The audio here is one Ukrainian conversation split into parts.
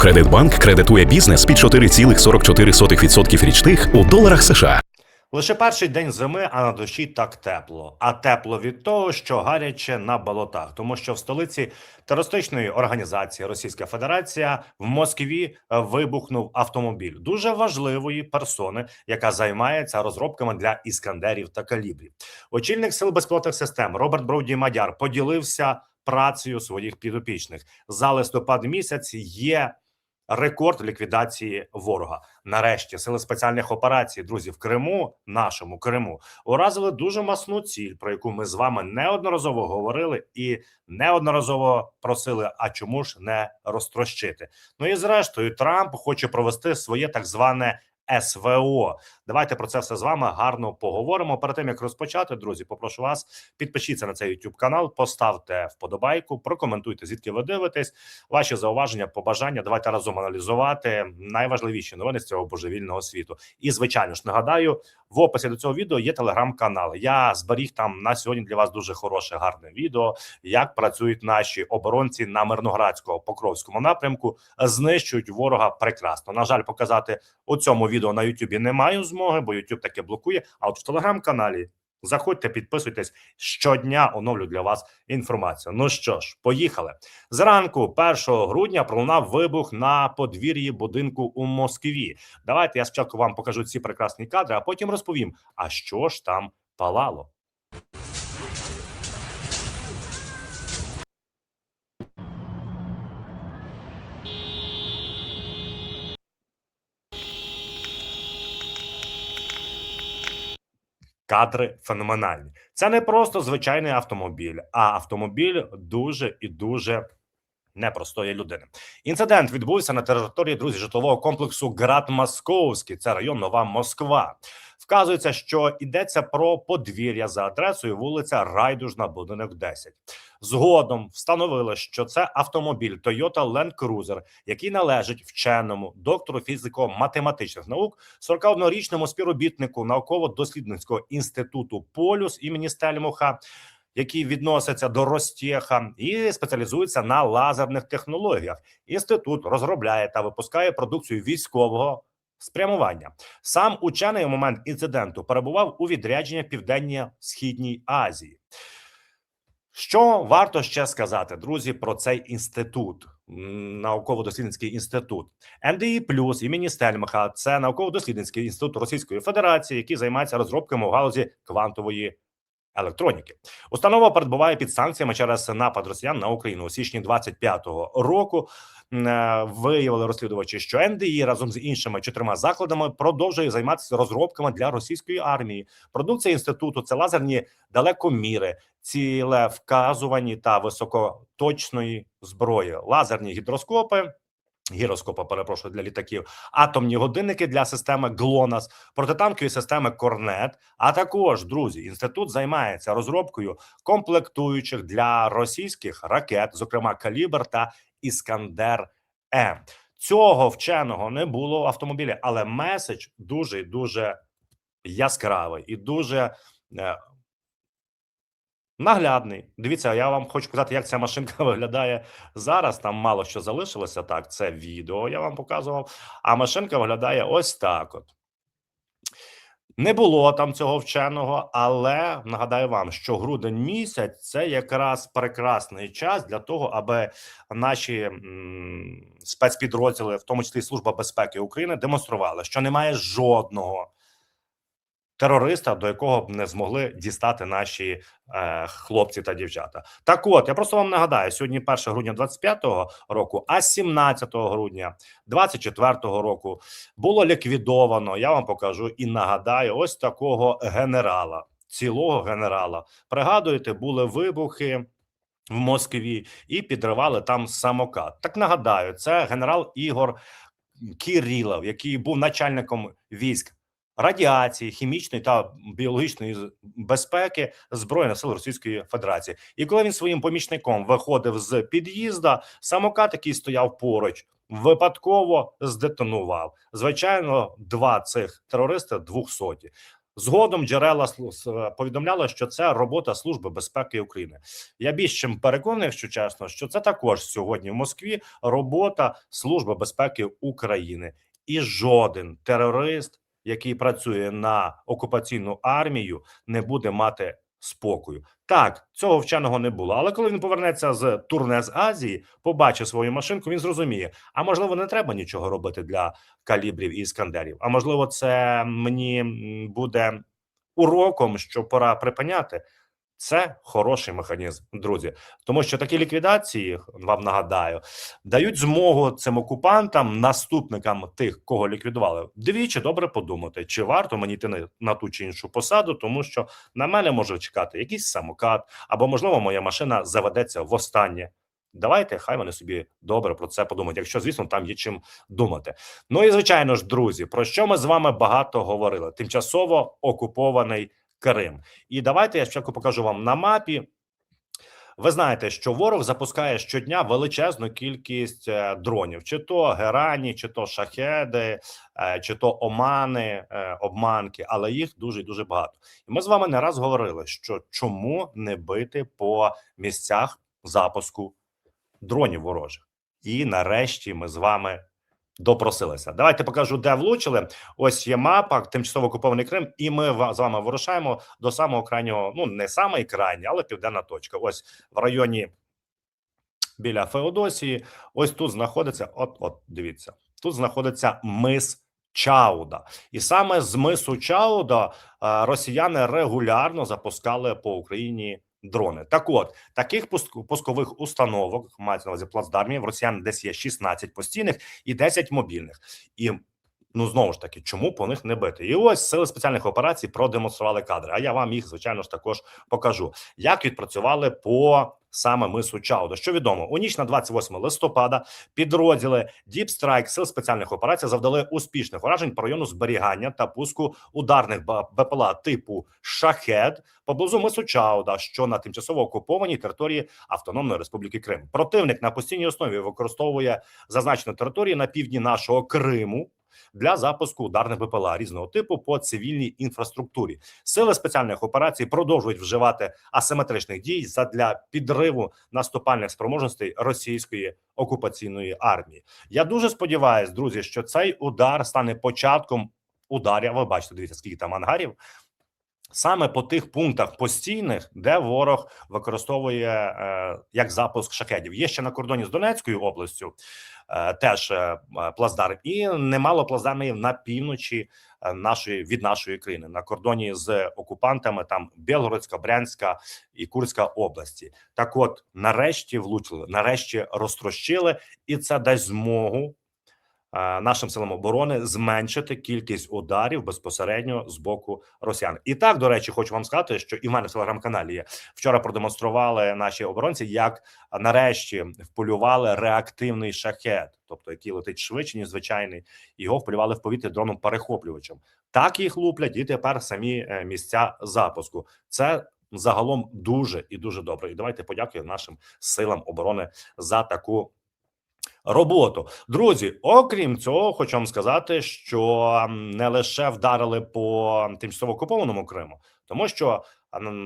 Ощадкомкредитбанк кредитує бізнес під 4,44% річних у доларах США. Лише перший день зими, а на душі так тепло. А тепло від того, що гаряче на болотах, тому що в столиці терористичної організації Російська Федерація в Москві е, вибухнув автомобіль дуже важливої персони, яка займається розробками для іскандерів та калібрів. Очільник сил безпілотних систем Роберт Броуді Мадяр поділився працею своїх підопічних за листопад місяць. Є рекорд ліквідації ворога. Нарешті сили спеціальних операцій, друзі, в Криму, нашому Криму, уразили дуже масну ціль, про яку ми з вами неодноразово говорили і неодноразово просили. А чому ж не розтрощити? Ну і зрештою, Трамп хоче провести своє так зване. СВО, давайте про це все з вами гарно поговоримо. Перед тим як розпочати, друзі, попрошу вас підпишіться на цей YouTube канал, поставте вподобайку, прокоментуйте, звідки ви дивитесь. Ваші зауваження, побажання. Давайте разом аналізувати найважливіші новини з цього божевільного світу. І звичайно ж нагадаю, в описі до цього відео є телеграм-канал. Я зберіг там на сьогодні для вас дуже хороше, гарне відео, як працюють наші оборонці на мирноградського покровському напрямку, знищують ворога прекрасно. На жаль, показати у цьому відео на Ютубі не маю змоги, бо Ютуб таке блокує. А от в телеграм-каналі заходьте, підписуйтесь щодня. Оновлю для вас інформацію. Ну що ж, поїхали зранку, 1 грудня, пролунав вибух на подвір'ї будинку у Москві. Давайте я спочатку вам покажу ці прекрасні кадри, а потім розповім, а що ж там палало. Кадри феноменальні. Це не просто звичайний автомобіль, а автомобіль дуже і дуже непростої людини. Інцидент відбувся на території друзі житлового комплексу Град Московський. Це район Нова Москва. Вказується, що йдеться про подвір'я за адресою вулиця Райдужна, будинок 10. Згодом встановили, що це автомобіль Toyota Land Cruiser, який належить вченому доктору фізико-математичних наук, 41-річному співробітнику науково-дослідницького інституту Полюс імені Стельмуха. Який відноситься до Ростєха і спеціалізується на лазерних технологіях. Інститут розробляє та випускає продукцію військового спрямування. Сам учений у момент інциденту перебував у відрядженні південно-східній Азії. Що варто ще сказати, друзі, про цей інститут, науково-дослідницький інститут НДІ плюс імені Стельмаха. Це науково-дослідницький інститут Російської Федерації, який займається розробками у галузі квантової електроніки. Установа перебуває під санкціями через напад росіян на Україну у січні 25-го року. е, Виявили розслідувачі, що НДІ разом з іншими чотирма закладами продовжує займатися розробками для російської армії. Продукція інституту це лазерні далекоміри, ціле вказувані та високоточної зброї, лазерні гідроскопи. Гіроскопа, перепрошую для літаків, атомні годинники для системи ГЛОНАС, протитанкові системи Корнет. А також друзі, інститут займається розробкою комплектуючих для російських ракет, зокрема Калібр та Іскандер М. Цього вченого не було в автомобілі, але меседж дуже дуже яскравий і дуже е, наглядний. Дивіться, я вам хочу сказати, як ця машинка виглядає зараз. Там мало що залишилося. Так, це відео я вам показував. А машинка виглядає ось так. От. Не було там цього вченого, але нагадаю вам, що грудень місяць це якраз прекрасний час для того, аби наші спецпідрозділи, в тому числі Служба безпеки України, демонстрували, що немає жодного терориста, до якого б не змогли дістати наші е, хлопці та дівчата. Так, от я просто вам нагадаю: сьогодні 1 грудня 25-го року, а 17 грудня 24-го року було ліквідовано. Я вам покажу і нагадаю, ось такого генерала, цілого генерала. Пригадуєте, були вибухи. В Москві і підривали там самокат. Так нагадаю, це генерал Ігор Кірілов, який був начальником військ радіації, хімічної та біологічної безпеки збройних сил Російської Федерації. І коли він своїм помічником виходив з під'їзда, самокат, який стояв поруч, випадково здетонував. Звичайно, два цих терористи двохсоті. Згодом джерела повідомляли, що це робота Служби безпеки України. Я більш чим переконаний, якщо чесно, що це також сьогодні в Москві робота Служби безпеки України, і жоден терорист, який працює на окупаційну армію, не буде мати спокою. Так, цього вченого не було. Але коли він повернеться з турне з Азії, побачить свою машинку, він зрозуміє. А можливо, не треба нічого робити для калібрів і іскандерів. А можливо, це мені буде уроком, що пора припиняти. Це хороший механізм, друзі, тому що такі ліквідації вам нагадаю дають змогу цим окупантам, наступникам тих, кого ліквідували, двічі добре подумати, чи варто мені йти на, ту чи іншу посаду, тому що на мене може чекати якийсь самокат, або можливо моя машина заведеться востаннє. Давайте, хай вони собі добре про це подумають, якщо звісно там є чим думати. Ну і звичайно ж, друзі, про що ми з вами багато говорили: тимчасово окупований Крим. І давайте я спочатку покажу вам на мапі. Ви знаєте, що ворог запускає щодня величезну кількість е, дронів: чи то герані, чи то шахеди, е, чи то омани, е, обманки, але їх дуже дуже багато. І ми з вами не раз говорили, що чому не бити по місцях запуску дронів ворожих. І нарешті ми з вами допросилися. Давайте покажу, де влучили. Ось є мапа, тимчасово окупований Крим, і ми з вами вирушаємо до самого крайнього, ну не самий крайній, але південна точка. Ось в районі біля Феодосії. Ось тут знаходиться. От, от дивіться, тут знаходиться мис. Чауда, і саме з мису Чауда е, росіяни регулярно запускали по Україні дрони. Так, от таких пуск- пускових установок мається на увазі плацдармів. Росіян десь є 16 постійних і 10 мобільних. І ну знову ж таки, чому по них не бити? І ось сили спеціальних операцій продемонстрували кадри. А я вам їх звичайно ж також покажу, як відпрацювали по саме мису Чауда. Що відомо у ніч на 28 листопада підрозділи Deep Strike сил спеціальних операцій завдали успішних уражень по району зберігання та пуску ударних БПЛА типу Шахед поблизу мису Чауда, що на тимчасово окупованій території Автономної Республіки Крим. Противник на постійній основі використовує зазначені території на півдні нашого Криму. Для запуску ударних БПЛА різного типу по цивільній інфраструктурі сили спеціальних операцій продовжують вживати асиметричних дій задля підриву наступальних спроможностей російської окупаційної армії. Я дуже сподіваюся, друзі, що цей удар стане початком ударів. Ви бачите, дивіться, скільки там ангарів. Саме по тих пунктах постійних, де ворог використовує е, як запуск шахедів. Є ще на кордоні з Донецькою областю е, теж е, плацдарм, і немало плацдармів на півночі е, нашої від нашої країни на кордоні з окупантами. Там Білгородська, Брянська і Курська області. Так, от нарешті влучили, нарешті розтрощили, і це дасть змогу нашим силам оборони зменшити кількість ударів безпосередньо з боку росіян. І так, до речі, хочу вам сказати, що і в мене в телеграм-каналі є вчора. Продемонстрували наші оборонці, як нарешті вполювали реактивний шахет, тобто який летить швидше ніж звичайний. Його вполювали в повітря дроном перехоплювачем. Так їх луплять, і тепер самі е, місця запуску. Це загалом дуже і дуже добре. І давайте подякуємо нашим силам оборони за таку роботу. Друзі, окрім цього, хочу вам сказати, що не лише вдарили по тимчасово окупованому Криму, тому що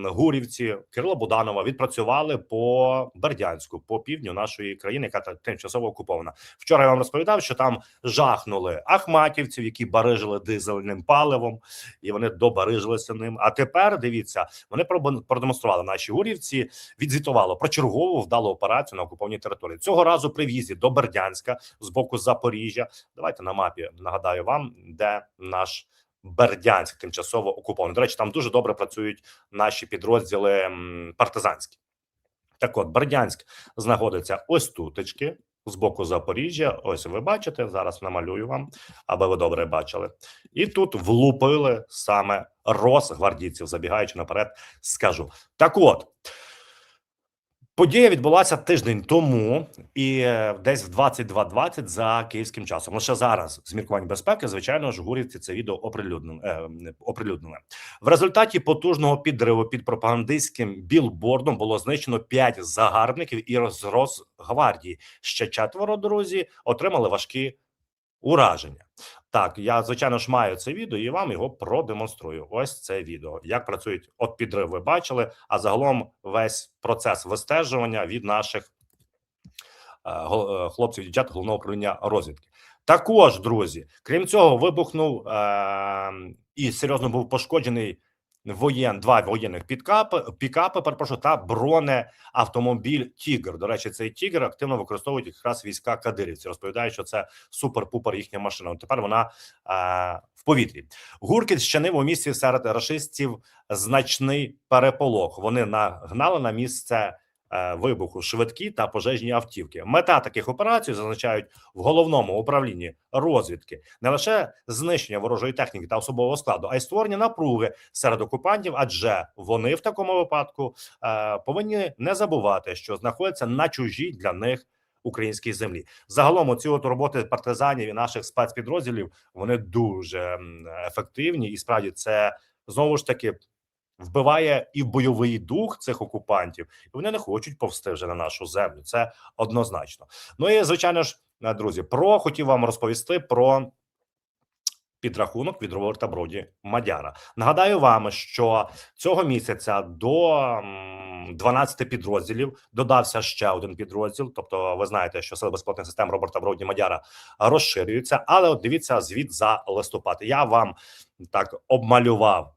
гурівці Кирила Буданова відпрацювали по Бердянську, по півдню нашої країни, яка тимчасово окупована. Вчора я вам розповідав, що там жахнули ахматівців, які барижили дизельним паливом, і вони добарижилися ним. А тепер дивіться, вони продемонстрували наші гурівці, відзвітувало про чергову вдалу операцію на окупованій території. Цього разу при в'їзді до Бердянська з боку Запоріжжя. Давайте на мапі нагадаю вам, де наш Бердянськ тимчасово окупований. До речі, там дуже добре працюють наші підрозділи партизанські. Так, от Бердянськ знаходиться ось тутечки. З боку Запоріжжя, ось ви бачите. Зараз намалюю вам, аби ви добре бачили. І тут влупили саме росгвардійців. Забігаючи наперед, скажу так. От Подія відбулася тиждень тому, і е, десь в 22.20 за київським часом. Лише зараз з міркувань безпеки, звичайно ж, гурівці це відео оприлюднили. Е. В результаті потужного підриву під пропагандистським білбордом було знищено 5 загарбників і з Росгвардії. Ще четверо друзі отримали важкі ураження. Так, я звичайно ж маю це відео і вам його продемонструю. Ось це відео. Як працюють от підрив, ви бачили. А загалом весь процес вистежування від наших е, е, хлопців, дівчат головного управління розвідки. Також, друзі, крім цього, вибухнув е- і серйозно був пошкоджений воєн, два воєнних підкапи, пікапи, перепрошую, та бронеавтомобіль Тігр. До речі, цей тігр активно використовують якраз війська кадирівці. Розповідають, що це супер-пупер їхня машина. От Тепер вона е- в повітрі. Гуркіт щинив у місті серед рашистів значний переполох. Вони нагнали на місце вибуху швидкі та пожежні автівки. Мета таких операцій зазначають в головному управлінні розвідки не лише знищення ворожої техніки та особового складу, а й створення напруги серед окупантів, адже вони в такому випадку е, повинні не забувати, що знаходяться на чужій для них. Українській землі загалом ці от роботи партизанів і наших спецпідрозділів вони дуже ефективні, і справді це знову ж таки вбиває і бойовий дух цих окупантів, і вони не хочуть повсти вже на нашу землю. Це однозначно. Ну і звичайно ж, е, друзі, про хотів вам розповісти про. Підрахунок від Роберта Броді Мадяра. Нагадаю вам, що цього місяця до м, 12 підрозділів додався ще один підрозділ. Тобто, ви знаєте, що сили безпілотних систем Роберта Броді Мадяра розширюються. Але от дивіться звіт за листопад. Я вам так обмалював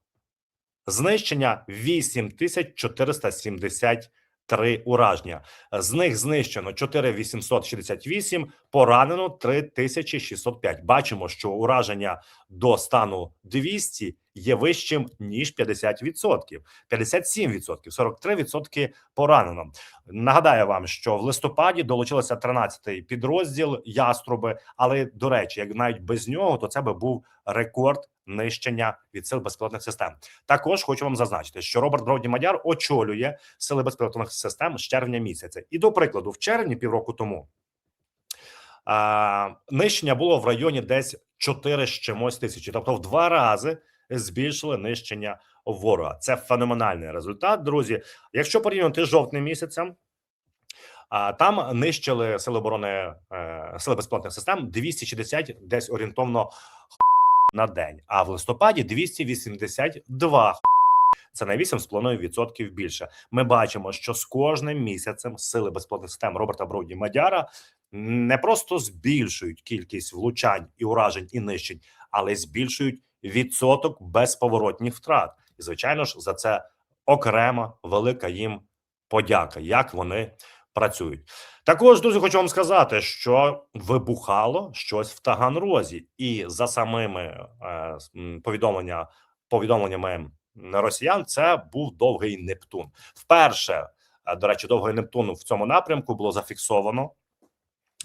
знищення 8473 ураження. З них знищено 4868, поранено 3605. Бачимо, що ураження до стану 200 є вищим ніж 50%, 57%, 43% поранено. Нагадаю вам, що в листопаді долучилося 13-й підрозділ яструби. Але до речі, як навіть без нього, то це би був рекорд нищення від сил безпілотних систем. Також хочу вам зазначити, що Роберт Броді Мадяр очолює сили безпілотних систем з червня місяця. І до прикладу, в червні півроку тому. А, нищення було в районі десь 4 з чимось тисячі, тобто в два рази збільшили нищення ворога. Це феноменальний результат, друзі. Якщо порівняти з жовтним місяцем, а там нищили сили оборони е, сили безпілотних систем 260 десь орієнтовно на день, а в листопаді 282 це на 8,5% більше. Ми бачимо, що з кожним місяцем сили безпілотних систем Роберта Броуді Мадяра не просто збільшують кількість влучань і уражень і нищень, але й збільшують відсоток безповоротних втрат. І звичайно ж, за це окрема велика їм подяка, як вони працюють. Також друзі, хочу вам сказати, що вибухало щось в Таганрозі, і за самими е, повідомлення повідомленнями росіян, це був довгий Нептун. Вперше, е, до речі, довгий Нептун в цьому напрямку було зафіксовано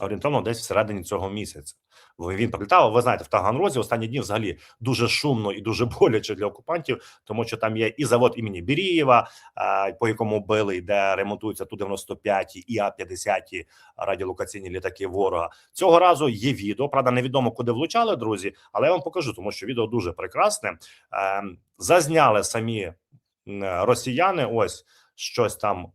орієнтовно десь всередині цього місяця. Він прилітав. Ви знаєте, в Таганрозі останні дні взагалі дуже шумно і дуже боляче для окупантів, тому що там є і завод імені Бірієва, по якому били, де ремонтуються ту 95 і А 50 радіолокаційні літаки ворога. Цього разу є відео. Правда, невідомо куди влучали друзі, але я вам покажу, тому що відео дуже прекрасне. Е, Зазняли самі росіяни. Ось щось там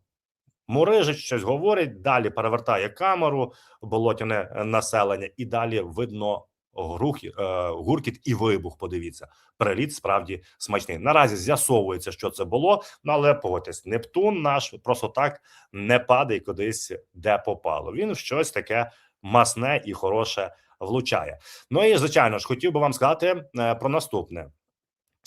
мурижить, щось говорить. Далі перевертає камеру болотяне е, населення, і далі видно грух, е, гуркіт і вибух. Подивіться, приліт справді смачний. Наразі з'ясовується, що це було. Ну але погодьтесь, Нептун наш просто так не падає кудись, де попало. Він щось таке масне і хороше влучає. Ну і звичайно ж, хотів би вам сказати е, про наступне: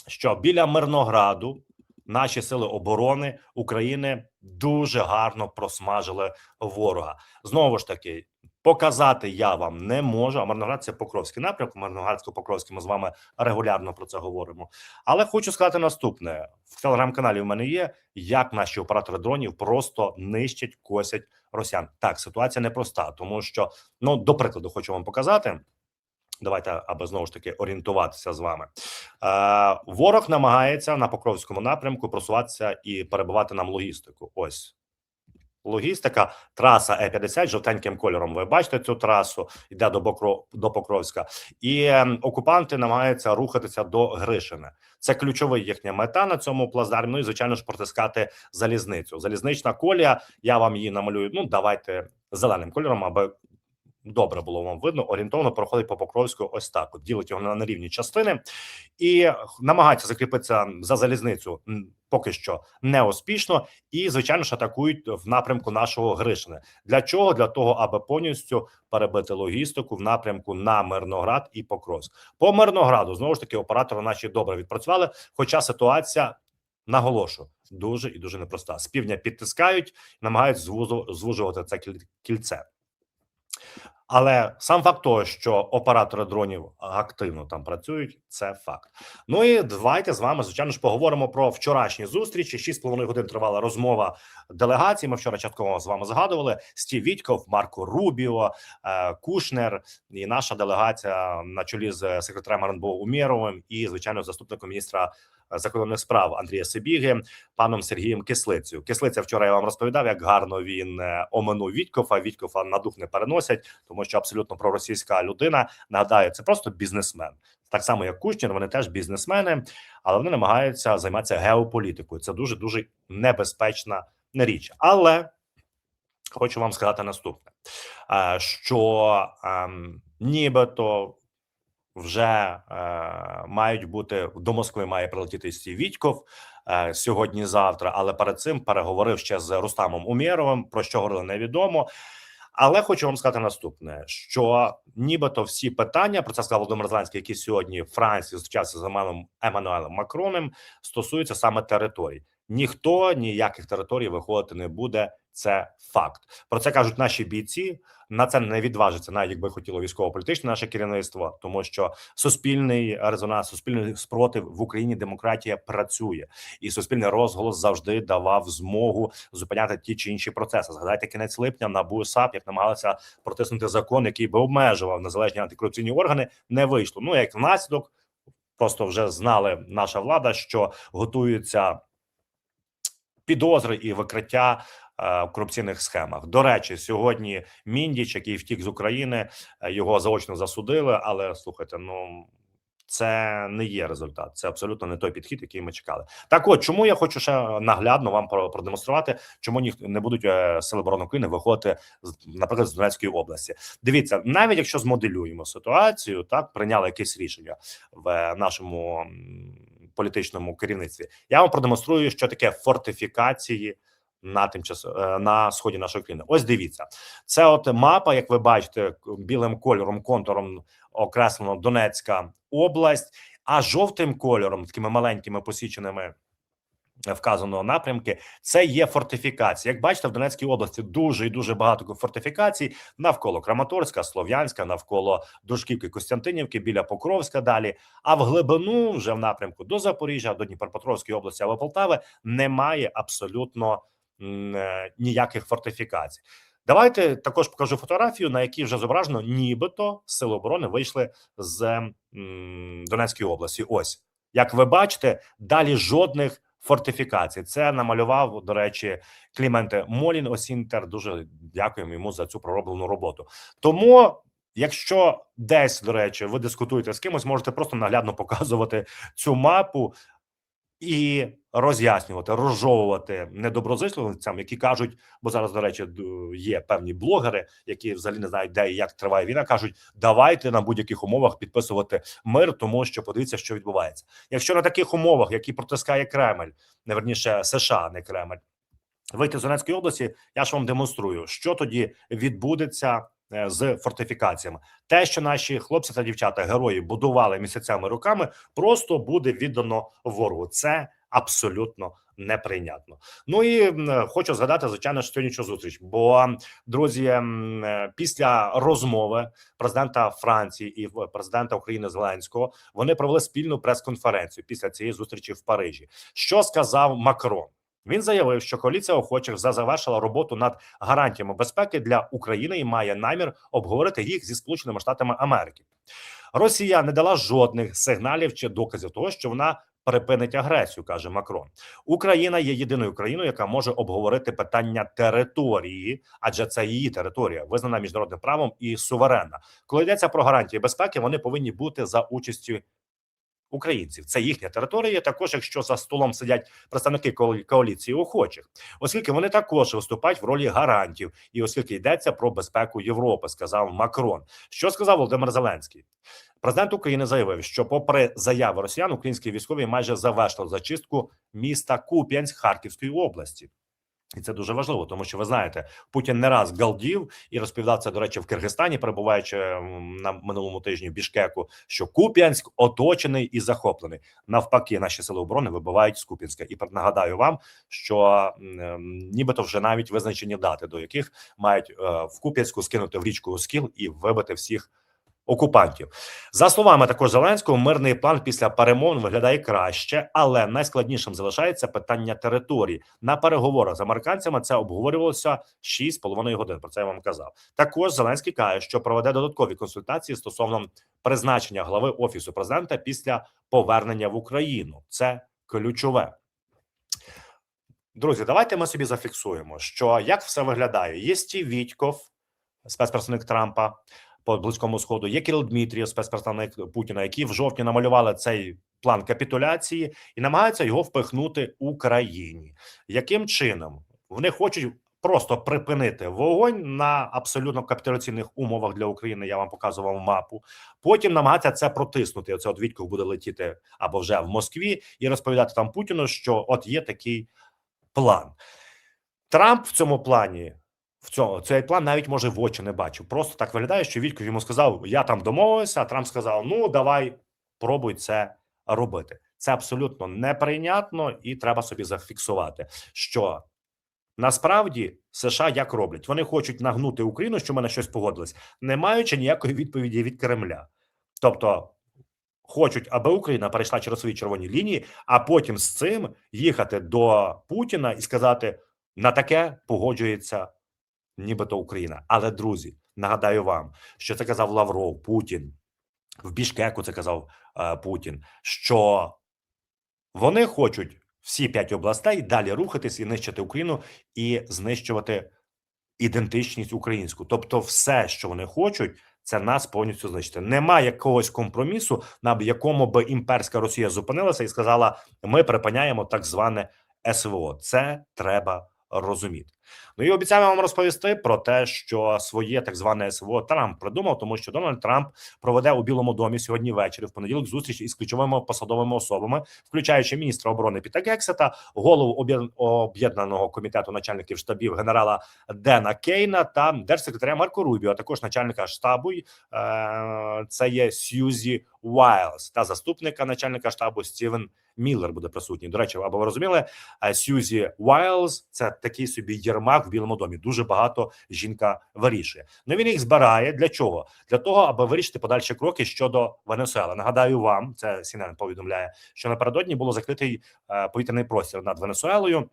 що біля Мирнограду наші сили оборони України дуже гарно просмажили ворога. Знову ж таки, показати я вам не можу. А Мирноград це Покровський напрямок. Мирноградсько-Покровський. Ми з вами регулярно про це говоримо. Але хочу сказати наступне: в телеграм-каналі в мене є, як наші оператори дронів просто нищать, косять росіян. Так, ситуація непроста, тому що ну до прикладу, хочу вам показати. Давайте, аби знову ж таки орієнтуватися з вами. Е, ворог намагається на Покровському напрямку просуватися і перебивати нам логістику. Ось логістика, траса Е50 жовтеньким кольором. Ви бачите цю трасу, йде до Бокро до Покровська, і ем, окупанти намагаються рухатися до Гришини. Це ключова їхня мета на цьому плацдармі. Ну і звичайно ж протискати залізницю. Залізнична колія. Я вам її намалюю. Ну давайте зеленим кольором, аби добре було вам видно, орієнтовно проходить по Покровську ось так. От ділить його на, рівні частини і намагаються закріпитися за залізницю поки що неуспішно, і звичайно ж атакують в напрямку нашого Гришини. Для чого? Для того, аби повністю перебити логістику в напрямку на Мирноград і Покровськ. По Мирнограду знову ж таки оператори наші добре відпрацювали. Хоча ситуація наголошу дуже і дуже непроста. З півдня підтискають, намагаються звужувати це кіль- кільце. Але сам факт того, що оператори дронів активно там працюють, це факт. Ну і давайте з вами, звичайно ж, поговоримо про вчорашні зустрічі. Шість з половиною годин тривала розмова делегацій. Ми вчора частково з вами згадували. Стів Вітьков, Марко Рубіо, е, Кушнер і наша делегація на чолі з секретарем РНБО Умєровим і звичайно заступником міністра закордонних справ Андрія Сибіги, паном Сергієм Кислицею. Кислиця вчора я вам розповідав, як гарно він е, оминув Вітькова. Вітькова на дух не переносять, тому що абсолютно проросійська людина. Нагадаю, це просто бізнесмен. Так само, як Кушнір, вони теж бізнесмени, але вони намагаються займатися геополітикою. Це дуже дуже небезпечна річ. Але хочу вам сказати наступне: е, що ем, нібито вже е, мають бути до Москви, має прилетіти Стів Вітьков е, сьогодні-завтра. Але перед цим переговорив ще з Рустамом Умєровим, про що говорили невідомо. Але хочу вам сказати наступне: що нібито всі питання про це сказав Володимир Зеленський, який сьогодні в Франції зустрічався з Еммануелем Макроном, стосуються саме територій. Ніхто ніяких територій виходити не буде. Це факт. Про це кажуть наші бійці. На це не відважиться, навіть якби хотіло військово-політичне наше керівництво, тому що суспільний резонанс, суспільний спротив в Україні демократія працює, і суспільний розголос завжди давав змогу зупиняти ті чи інші процеси. Згадайте кінець липня на БУСАП, як намагалися протиснути закон, який би обмежував незалежні антикорупційні органи. Не вийшло. Ну як наслідок, просто вже знали наша влада, що готуються підозри і викриття е, в корупційних схемах. До речі, сьогодні Міндіч, який втік з України, е, його заочно засудили. Але слухайте, ну це не є результат. Це абсолютно не той підхід, який ми чекали. Так, от чому я хочу ще наглядно вам про- продемонструвати, чому ніхто не будуть е, сили оборони України виходити наприклад з Донецької області. Дивіться, навіть якщо змоделюємо ситуацію, так прийняли якесь рішення в нашому політичному керівництві. Я вам продемонструю, що таке фортифікації. На тимчас е, на сході нашої країни. Ось дивіться, це от мапа, як ви бачите, білим кольором, контуром окреслено Донецька область, а жовтим кольором, такими маленькими посіченими вказаного напрямки, це є фортифікація. Як бачите, в Донецькій області дуже і дуже багато фортифікацій навколо Краматорська, Слов'янська, навколо Дружківки, Костянтинівки, біля Покровська. Далі. А в глибину, вже в напрямку до Запоріжжя, до Дніпропетровської області або Полтави, немає абсолютно е, ніяких фортифікацій. Давайте також покажу фотографію, на якій вже зображено, нібито сили оборони вийшли з Донецької області. Ось як ви бачите, далі жодних фортифікацій. Це намалював, до речі, Кліменте Молін Осінтер. Дуже дякуємо йому за цю пророблену роботу. Тому. Якщо десь, до речі, ви дискутуєте з кимось, можете просто наглядно показувати цю мапу і роз'яснювати, розжовувати недоброзичливцям, які кажуть, бо зараз, до речі, є певні блогери, які взагалі не знають, де і як триває війна, кажуть, давайте на будь-яких умовах підписувати мир, тому що подивіться, що відбувається. Якщо на таких умовах, які протискає Кремль, не верніше США, не Кремль, вийти з Донецької області, я ж вам демонструю, що тоді відбудеться з фортифікаціями. Те, що наші хлопці та дівчата, герої будували місяцями роками, просто буде віддано ворогу. Це абсолютно неприйнятно. Ну і хочу згадати звичайно сьогоднішню зустріч. Бо друзі, е, після розмови президента Франції і президента України Зеленського вони провели спільну прес-конференцію після цієї зустрічі в Парижі. Що сказав Макрон? Він заявив, що коаліція охочих за- завершила роботу над гарантіями безпеки для України і має намір обговорити їх зі Сполученими Штатами Америки. Росія не дала жодних сигналів чи доказів того, що вона припинить агресію, каже Макрон. Україна є єдиною країною, яка може обговорити питання території, адже це її територія, визнана міжнародним правом і суверенна. Коли йдеться про гарантії безпеки, вони повинні бути за участю українців. Це їхня територія. Також, якщо за столом сидять представники коалі- коаліції охочих, оскільки вони також виступають в ролі гарантів, і оскільки йдеться про безпеку Європи, сказав Макрон. Що сказав Володимир Зеленський? Президент України заявив, що, попри заяви росіян, українські військові майже завершили зачистку міста Куп'янськ Харківської області. І це дуже важливо, тому що ви знаєте, Путін не раз галдів і розповідав це, до речі, в Киргизстані, перебуваючи на минулому тижні в Бішкеку, що Куп'янськ оточений і захоплений. Навпаки, наші сили оборони вибивають з Куп'янська. І нагадаю вам, що нібито вже навіть визначені дати, до яких мають е, в Куп'янську скинути в річку Оскіл і вибити всіх окупантів. За словами також Зеленського, мирний план після перемовин виглядає краще, але найскладнішим залишається питання території. На переговорах з американцями це обговорювалося 6,5 годин. Про це я вам казав. Також Зеленський каже, що проведе додаткові консультації стосовно призначення глави офісу президента після повернення в Україну. Це ключове. Друзі, давайте ми собі зафіксуємо, що як все виглядає. Є Стів Вітьков, спецпредставник Трампа по близькому сходу. Є Кирил Дмитрієв, спецпредставник Путіна, які в жовтні намалювали цей план капітуляції і намагаються його впихнути Україні. Яким чином вони хочуть просто припинити вогонь на абсолютно капітуляційних умовах для України? Я вам показував мапу. Потім намагатися це протиснути. Оце от Вітьков буде летіти або вже в Москві і розповідати там Путіну, що от є такий план. Трамп в цьому плані в цьому цей план навіть може в очі не бачив. Просто так виглядає, що Вітьков йому сказав: Я там домовився. А Трамп сказав: Ну давай, пробуй це робити. Це абсолютно неприйнятно, і треба собі зафіксувати, що насправді США як роблять? Вони хочуть нагнути Україну, що ми на щось погодились, не маючи ніякої відповіді від Кремля. Тобто хочуть, аби Україна перейшла через свої червоні лінії, а потім з цим їхати до Путіна і сказати: на таке погоджується нібито Україна. Але друзі, нагадаю вам, що це казав Лавров, Путін в Бішкеку. Це казав е, Путін, що вони хочуть всі п'ять областей далі рухатись і нищити Україну і знищувати ідентичність українську. Тобто, все, що вони хочуть. Це нас повністю знищити. Немає якогось компромісу, на якому би імперська Росія зупинилася і сказала: ми припиняємо так зване СВО. Це треба розуміти. Ну і обіцяємо вам розповісти про те, що своє так зване СВО Трамп придумав, тому що Дональд Трамп проведе у Білому домі сьогодні ввечері в понеділок зустріч із ключовими посадовими особами, включаючи міністра оборони Піта Гексета, голову об'єднаного комітету начальників штабів генерала Дена Кейна та держсекретаря Марко Рубіо, а також начальника штабу. е, Це є Сьюзі Уайлз та заступника начальника штабу Стівен Міллер буде присутній. До речі, або ви розуміли, е, Сьюзі Уайлз це такий собі єрмак Білому домі. Дуже багато жінка вирішує. Ну він їх збирає для чого? Для того, аби вирішити подальші кроки щодо Венесуели. Нагадаю вам, це CNN повідомляє, що напередодні було закритий е, повітряний простір над Венесуелою.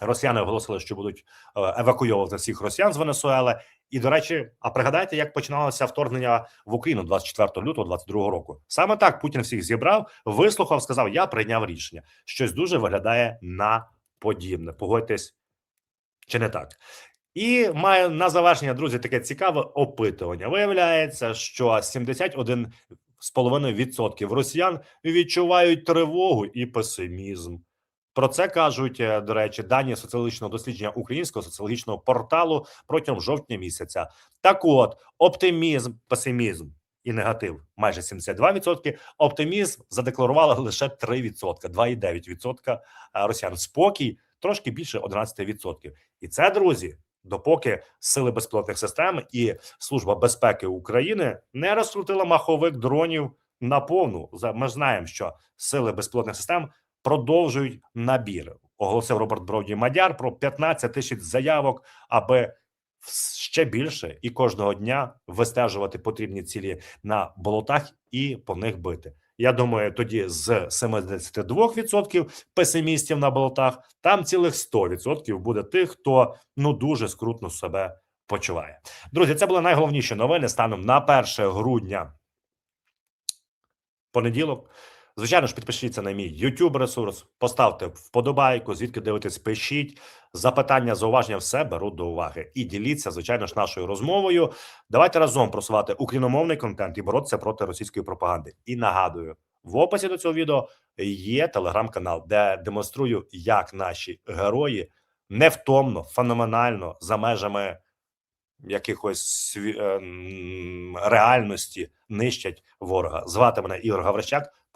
Росіяни оголосили, що будуть е, евакуйовувати всіх росіян з Венесуели. І до речі, а пригадайте, як починалося вторгнення в Україну 24 лютого 22 року. Саме так Путін всіх зібрав, вислухав, сказав: Я прийняв рішення. Щось дуже виглядає на подібне. Погодьтесь, чи не так? І має на завершення, друзі, таке цікаве опитування. Виявляється, що 71,5% росіян відчувають тривогу і песимізм. Про це кажуть, е, до речі, дані соціологічного дослідження українського соціологічного порталу протягом жовтня місяця. Так, от оптимізм, песимізм і негатив майже 72%, Оптимізм задекларували лише 3%, 2,9% е, росіян. Спокій трошки більше 11%. І це, друзі, допоки сили безпілотних систем і служба безпеки України не розкрутила маховик дронів на повну. Ми знаємо, що сили безпілотних систем продовжують набір. Оголосив Роберт Броді Мадяр про 15 тисяч заявок, аби ще більше і кожного дня вистежувати потрібні цілі на болотах і по них бити. Я думаю, тоді з 72% песимістів на болотах там цілих 100% буде тих, хто ну дуже скрутно себе почуває. Друзі, це були найголовніші новини станом на 1 грудня. Понеділок. Звичайно ж, підпишіться на мій YouTube ресурс, поставте вподобайку, звідки дивитесь, пишіть. Запитання, зауваження все беру до уваги. І діліться, звичайно ж, нашою розмовою. Давайте разом просувати україномовний контент і боротися проти російської пропаганди. І нагадую, В описі до цього відео є телеграм-канал, де демонструю, як наші герої невтомно, феноменально за межами якихось е, реальності нищать ворога. Звати мене Ігор Гаврищак.